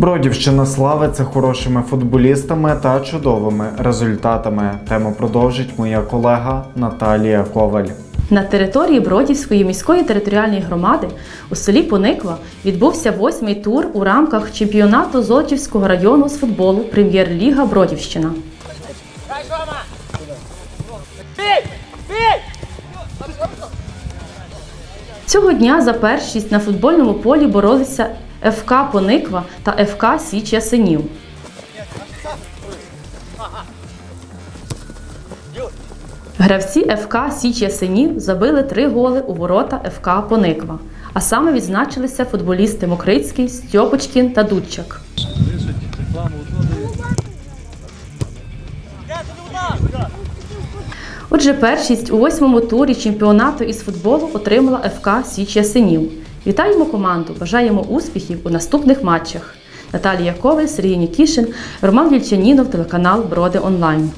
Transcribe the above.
Бродівщина славиться хорошими футболістами та чудовими результатами. Тему продовжить моя колега Наталія Коваль. На території Бродівської міської територіальної громади у селі Пониква відбувся восьмий тур у рамках чемпіонату Золочівського району з футболу Прем'єр-ліга Бродівщина. Цього дня за першість на футбольному полі боролися ФК Пониква та ФК Січ Ясенів. Гравці ФК Січ Ясенів забили три голи у ворота ФК Пониква. А саме відзначилися футболісти Мокрицький, Стьопочкін та Дудчак. Отже, першість у восьмому турі чемпіонату із футболу отримала ФК Січ Ясенів. Вітаємо команду! Бажаємо успіхів у наступних матчах. Наталія Коваль, Сергій Нікішин, Роман Вільчанінов, телеканал Броди Онлайн.